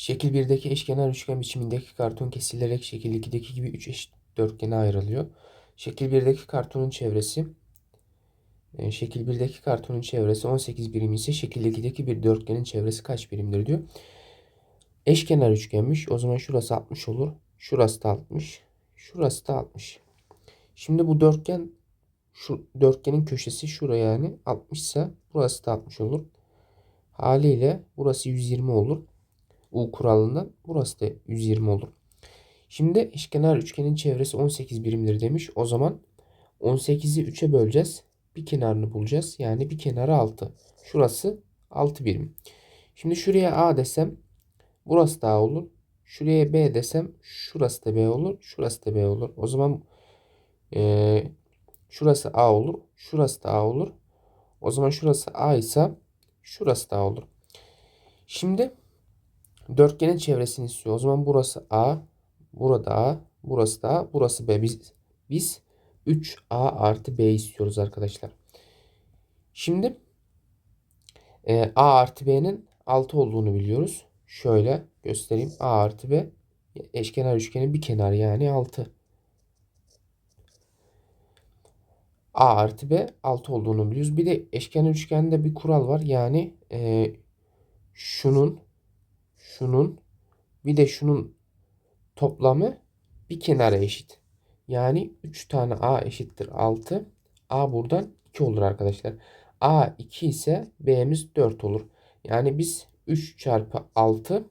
Şekil 1'deki eşkenar üçgen biçimindeki karton kesilerek şekil 2'deki gibi 3 eşit dörtgene ayrılıyor. Şekil 1'deki kartonun çevresi e, şekil 1'deki kartonun çevresi 18 birim ise şekil 2'deki bir dörtgenin çevresi kaç birimdir diyor. Eşkenar üçgenmiş. O zaman şurası 60 olur. Şurası da 60. Şurası da 60. Şimdi bu dörtgen şu dörtgenin köşesi şuraya yani 60 ise burası da 60 olur. Haliyle burası 120 olur. U kuralından burası da 120 olur. Şimdi eşkenar üçgenin çevresi 18 birimdir demiş. O zaman 18'i 3'e böleceğiz. Bir kenarını bulacağız. Yani bir kenarı 6. Şurası 6 birim. Şimdi şuraya A desem burası da A olur. Şuraya B desem şurası da B olur. Şurası da B olur. O zaman ee, şurası A olur. Şurası da A olur. O zaman şurası A ise şurası da A olur. Şimdi dörtgenin çevresini istiyor. O zaman burası A, burada A, burası da A, burası B. Biz, biz 3A artı B istiyoruz arkadaşlar. Şimdi e, A artı B'nin 6 olduğunu biliyoruz. Şöyle göstereyim. A artı B eşkenar üçgenin bir kenarı yani 6. A artı B 6 olduğunu biliyoruz. Bir de eşkenar üçgende bir kural var. Yani e, şunun şunun bir de şunun toplamı bir kenara eşit. Yani 3 tane A eşittir 6. A buradan 2 olur arkadaşlar. A 2 ise B'miz 4 olur. Yani biz 3 çarpı 6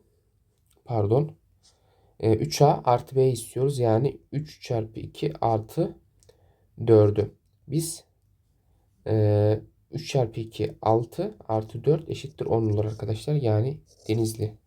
pardon 3A artı B istiyoruz. Yani 3 çarpı 2 artı 4'ü. Biz 3 çarpı 2 6 artı 4 eşittir 10 olur arkadaşlar. Yani Denizli